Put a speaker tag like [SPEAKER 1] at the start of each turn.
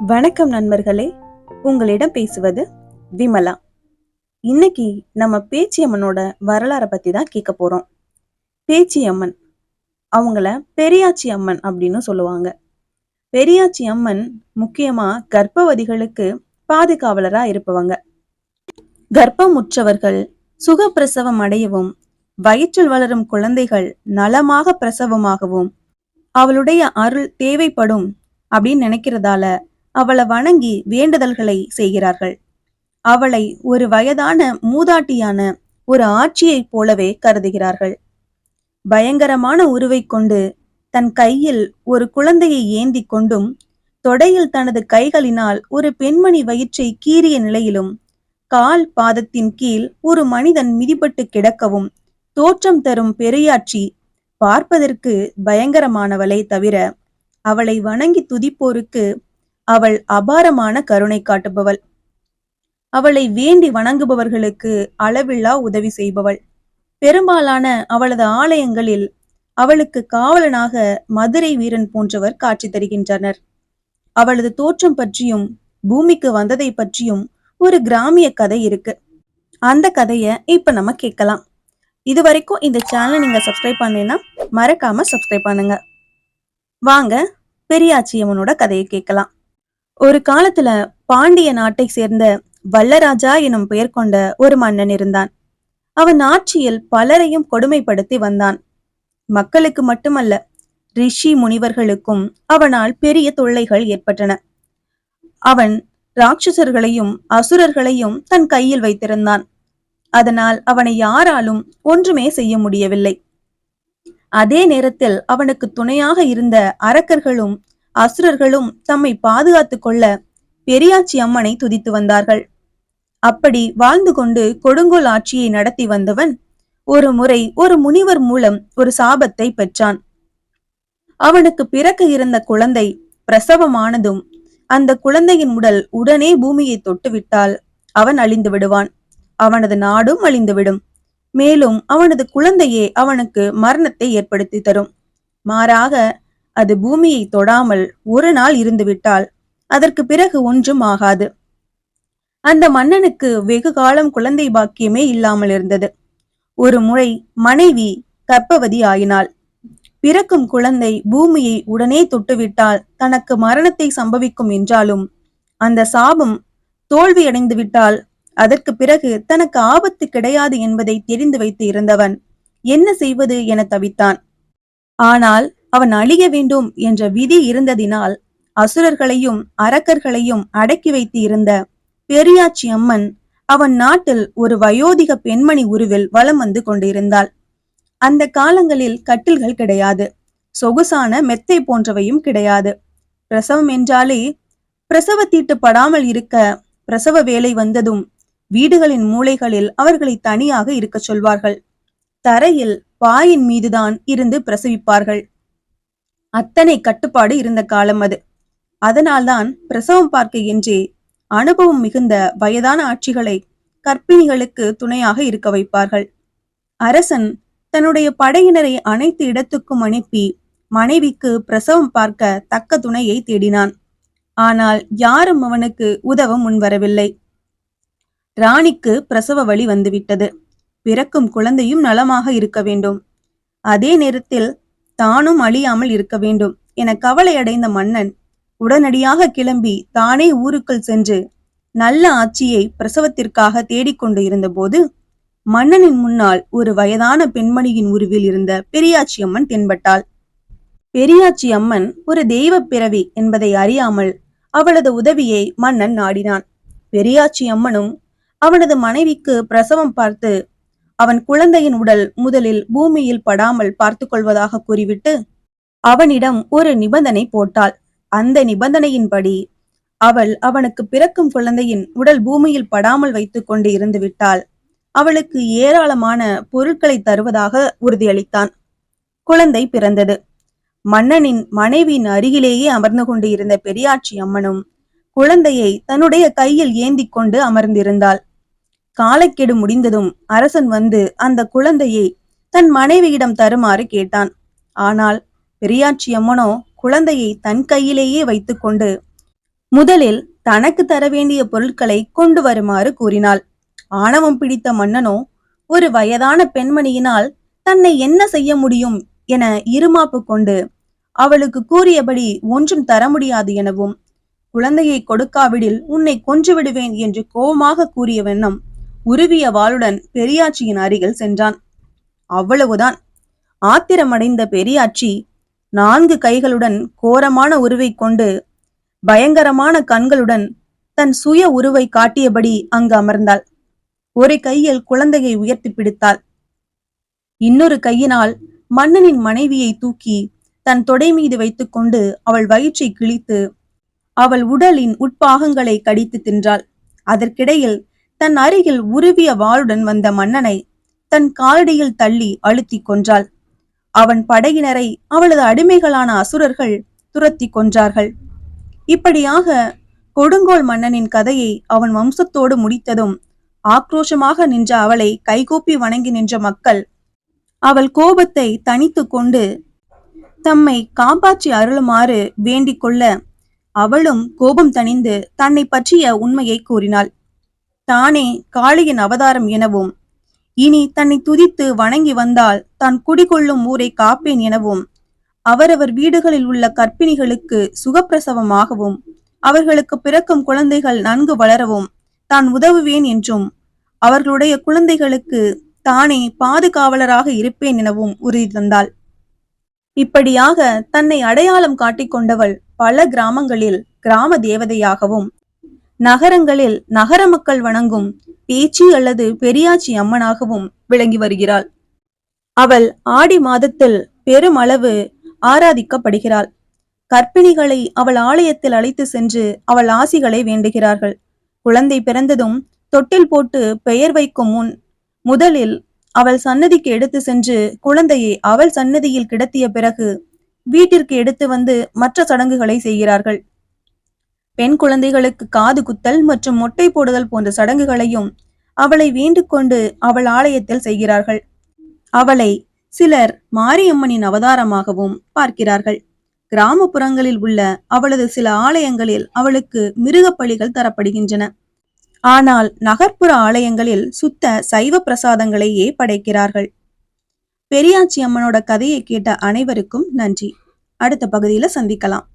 [SPEAKER 1] வணக்கம் நண்பர்களே. உங்களிடம் பேசுவது விமலா. இன்னைக்கு நம்ம பேச்சியம்மனோட வரலாறை பத்தி தான் கேட்க போறோம். பேச்சியம்மன். அவங்கள பெரியாச்சி அம்மன் அப்படின்னு சொல்லுவாங்க. பெரியாச்சி அம்மன் முக்கியமா கர்ப்பவதிகளுக்கு பாதுகாவலரா இருப்பவங்க. கர்ப்பமுற்றவர்கள் சுகப்பிரசவம் அடையவும் வயிற்றில் வளரும் குழந்தைகள் நலமாக பிரசவமாகவும் அவளுடைய அருள் தேவைப்படும் அப்படின்னு நினைக்கிறதால அவளை வணங்கி வேண்டுதல்களை செய்கிறார்கள். அவளை ஒரு வயதான மூதாட்டியான ஒரு ஆட்சியைப் போலவே கருதுகிறார்கள். பயங்கரமான உருவை கொண்டு தன் கையில் ஒரு குழந்தையை ஏந்தி கொண்டும் தொடையில் தனது கைகளினால் ஒரு பெண்மணி வயிற்றை கீறிய நிலையிலும் கால் பாதத்தின் கீழ் ஒரு மனிதன் மிதிப்பட்டு கிடக்கவும் தோற்றம் தரும் பெரியாட்சி பார்ப்பதற்கு பயங்கரமானவளை தவிர அவளை வணங்கி துதிப்போருக்கு அவள் அபாரமான கருணை காட்டுபவள். அவளை வேண்டி வணங்குபவர்களுக்கு அளவில்லா உதவி செய்பவள். பெரும்பாலான அவளது ஆலயங்களில் அவளுக்கு காவலனாக மதுரை வீரன் போன்றவர் காட்சி தருகின்றனர். அவளது தோற்றம் பற்றியும் பூமிக்கு வந்ததை பற்றியும் ஒரு கிராமிய கதை இருக்கு. அந்த கதையை இப்ப நம்ம கேட்கலாம். இது வரைக்கும் இந்த சேனலை நீங்க சப்ஸ்கிரைப் பண்ணீங்கன்னா மறக்காம சப்ஸ்கிரைப் பண்ணுங்க. வாங்க பெரியாச்சியம்மனோட கதையை கேட்கலாம். ஒரு காலத்துல பாண்டிய நாட்டை சேர்ந்த வல்லராஜா எனும் பெயர் கொண்ட ஒரு மன்னன் இருந்தான். அவன் ஆட்சியில் பலரையும் கொடுமைப்படுத்தி வந்தான். மக்களுக்கு மட்டுமல்ல ரிஷி முனிவர்களுக்கும் அவனால் பெரிய தொல்லைகள் ஏற்பட்டன. அவன் ராட்சசர்களையும் அசுரர்களையும் தன் கையில் வைத்திருந்தான். அதனால் அவனை யாராலும் ஒன்றுமே செய்ய முடியவில்லை. அதே நேரத்தில் அவனுக்கு துணையாக இருந்த அரக்கர்களும் அசுரர்களும் தம்மை பாதுகாத்துக் கொள்ள பெரியாச்சி அம்மனை துதித்து வந்தார்கள். அப்படி வாழ்ந்து கொண்டு கொடுங்கோல் ஆட்சியை நடத்தி வந்தவன் ஒரு முறை ஒரு முனிவர் மூலம் ஒரு சாபத்தை பெற்றான். அவனுக்கு பிறக்க இருந்த குழந்தை பிரசவமானதும் அந்த குழந்தையின் உடல் உடனே பூமியை தொட்டுவிட்டால் அவன் அழிந்து விடுவான். அவனது நாடும் அழிந்துவிடும் மேலும் அவனது குழந்தையே அவனுக்கு மரணத்தை ஏற்படுத்தி தரும். மாறாக அது பூமியை தொடாமல் ஒரு நாள் இருந்துவிட்டால் அதற்கு பிறகு ஒன்றும் ஆகாது. அந்த மன்னனுக்கு வெகு காலம் குழந்தை பாக்கியமே இல்லாமல் இருந்தது. ஒரு முறை மனைவி கற்பவதி ஆயினாள். பிறக்கும் குழந்தை பூமியை உடனே தொட்டுவிட்டால் தனக்கு மரணத்தை சம்பவிக்கும் என்றாலும் அந்த சாபம் தோல்வியடைந்து விட்டால் அதற்கு பிறகு தனக்கு ஆபத்து கிடையாது என்பதை தெரிந்து வைத்து இருந்தவன் என்ன செய்வது என தவித்தான். ஆனால் அவன் அழிய வேண்டும் என்ற விதி இருந்ததினால் அசுரர்களையும் அரக்கர்களையும் அடக்கி வைத்து இருந்த பெரியாச்சி அம்மன் அவன் நாட்டில் ஒரு வயோதிக பெண்மணி உருவில் வலம் வந்து கொண்டிருந்தாள். அந்த காலங்களில் கட்டில்கள் கிடையாது சொகுசான மெத்தை போன்றவையும் கிடையாது. பிரசவம் என்றாலே பிரசவ தீட்டு படாமல் இருக்க பிரசவ வேலை வந்ததும் வீடுகளின் மூளைகளில் அவர்களை தனியாக இருக்கச் சொல்வார்கள். தரையில் பாயின் மீதுதான் இருந்து பிரசவிப்பார்கள். அத்தனை கட்டுப்பாடு இருந்த காலம் அது. அதனால்தான் பிரசவம் பார்க்க என்றே அனுபவம் மிகுந்த வயதான ஆட்சிகளை கர்ப்பிணிகளுக்கு துணையாக இருக்க வைப்பார்கள். அரசன் தன்னுடைய படையினரை அனைத்து இடத்துக்கும் அனுப்பி மனைவிக்கு பிரசவம் பார்க்க தக்க துணையை தேடினான். ஆனால் யாரும் அவனுக்கு உதவ முன்வரவில்லை. ராணிக்கு பிரசவ வழி வந்துவிட்டது. பிறக்கும் குழந்தையும் நலமாக இருக்க வேண்டும். அதே நேரத்தில் தானும் அழியாமல் இருக்க வேண்டும் என கவலையடைந்த மன்னன் உடனடியாக கிளம்பி தானே ஊருக்குள் சென்று நல்ல ஆட்சியை பிரசவத்திற்காக தேடிக்கொண்டு இருந்தபோது மன்னனின் முன்னால் ஒரு வயதான பெண்மணியின் உருவில் இருந்த பெரியாச்சி அம்மன் தென்பட்டாள். பெரியாச்சி அம்மன் ஒரு தெய்வ பிறவி என்பதை அறியாமல் அவளது உதவியை மன்னன் நாடினான். பெரியாச்சி அம்மனும் அவனது மனைவிக்கு பிரசவம் பார்த்து அவன் குழந்தையின் உடல் முதலில் பூமியில் படாமல் பார்த்து கொள்வதாக கூறிவிட்டு அவனிடம் ஒரு நிபந்தனை போட்டாள். அந்த நிபந்தனையின்படி அவள் அவனுக்கு பிறக்கும் குழந்தையின் உடல் பூமியில் படாமல் வைத்துக் கொண்டு இருந்து விட்டாள். அவளுக்கு ஏராளமான பொருட்களை தருவதாக உறுதியளித்தான். குழந்தை பிறந்தது. மன்னனின் மனைவியின் அருகிலேயே அமர்ந்து கொண்டு இருந்த பெரியாட்சி அம்மனும் குழந்தையை தன்னுடைய கையில் ஏந்தி கொண்டு அமர்ந்திருந்தாள். காலக்கெடு முடிந்ததும் அரசன் வந்து அந்த குழந்தையை தன் மனைவியிடம் தருமாறு கேட்டான். ஆனால் பெரியாச்சி அம்மனோ குழந்தையை தன் கையிலேயே வைத்துக்கொண்டு முதலில் தனக்கு தர வேண்டிய பொருட்களை கொண்டு வருமாறு கூறினாள். ஆணவம் பிடித்த மன்னனோ ஒரு வயதான பெண்மணியினால் தன்னை என்ன செய்ய முடியும் என இருமாப்பு கொண்டு அவளுக்கு கூறியபடி ஒன்றும் தர முடியாது எனவும் குழந்தையை கொடுக்காவிடில் உன்னை கொன்று விடுவேன் என்று கோபமாக கூறிய வண்ணம் உருவிய வாளுடன் பெரியாச்சியின் அருகில் சென்றான். அவ்வளவுதான். ஆத்திரமடைந்த பெரியாச்சி நான்கு கைகளுடன் கோரமான உருவை கொண்டு பயங்கரமான கண்களுடன் தன் சுய உருவை காட்டியபடி அங்கு அமர்ந்தாள். ஒரு கையில் குழந்தையை உயர்த்தி பிடித்தாள். இன்னொரு கையினால் மன்னனின் மனைவியை தூக்கி தன் தொடை மீது வைத்துக்கொண்டு அவள் வயிற்றை கிழித்து அவள் உடலின் உட்பாகங்களை கடித்து தின்றாள். அதற்கிடையில் தன் அருகில் உருவிய வாளுடன் வந்த மன்னனை தன் காலடியில் தள்ளி அழுத்தி கொன்றாள். அவன் படையினரை அவளது அடிமைகளான அசுரர்கள் துரத்தி கொன்றார்கள். இப்படியாக கொடுங்கோல் மன்னனின் கதையை அவன் வம்சத்தோடு முடித்ததும் ஆக்ரோஷமாக நின்ற அவளை கைகூப்பி வணங்கி நின்ற மக்கள் அவள் கோபத்தை தனித்து கொண்டு தம்மை காப்பாற்றி அருளுமாறு வேண்டிக் கொள்ள அவளும் கோபம் தணிந்து தன்னை பற்றிய உண்மையை கூறினாள். தானே காளியின் அவதாரம் எனவும் இனி தன்னை துதித்து வணங்கி வந்தால் தான் குடிகொள்ளும் ஊரை காப்பேன் எனவும் அவரவர் வீடுகளில் உள்ள கற்பிணிகளுக்கு சுகப்பிரசவமாகவும் அவர்களுக்கு பிறக்கும் குழந்தைகள் நன்கு வளரவும் தான் உதவுவேன் என்றும் அவர்களுடைய குழந்தைகளுக்கு தானே பாதுகாவலராக இருப்பேன் எனவும் உறுதி தந்தாள். இப்படியாக தன்னை அடையாளம் காட்டிக்கொண்டவள் பல கிராமங்களில் கிராம தேவதையாகவும் நகரங்களில் நகர மக்கள் வணங்கும் பேச்சி அல்லது பெரியாச்சி அம்மனாகவும் விளங்கி வருகிறாள். அவள் ஆடி மாதத்தில் பெருமளவு ஆராதிக்கப்படுகிறாள். கர்ப்பிணிகளை அவள் ஆலயத்தில் அழைத்து சென்று அவள் ஆசிகளை வேண்டுகிறார்கள். குழந்தை பிறந்ததும் தொட்டில் போட்டு பெயர் வைக்கும் முன் முதலில் அவள் சன்னதிக்கு எடுத்து சென்று குழந்தையை அவள் சன்னதியில் கிடத்திய பிறகு வீட்டிற்கு எடுத்து வந்து மற்ற சடங்குகளை செய்கிறார்கள். பெண் குழந்தைகளுக்கு காது குத்தல் மற்றும் மொட்டை போடுதல் போன்ற சடங்குகளையும் அவளை வேண்டுகொண்டு அவள் ஆலயத்தில் செய்கிறார்கள். அவளை சிலர் மாரியம்மனின் அவதாரமாகவும் பார்க்கிறார்கள். கிராமப்புறங்களில் உள்ள அவளது சில ஆலயங்களில் அவளுக்கு மிருகப்பலிகள் தரப்படுகின்றன. ஆனால் நகர்ப்புற ஆலயங்களில் சுத்த சைவ பிரசாதங்களையே படைக்கிறார்கள். பெரியாச்சி அம்மனோட கதையை கேட்ட அனைவருக்கும் நன்றி. அடுத்த பகுதியில சந்திக்கலாம்.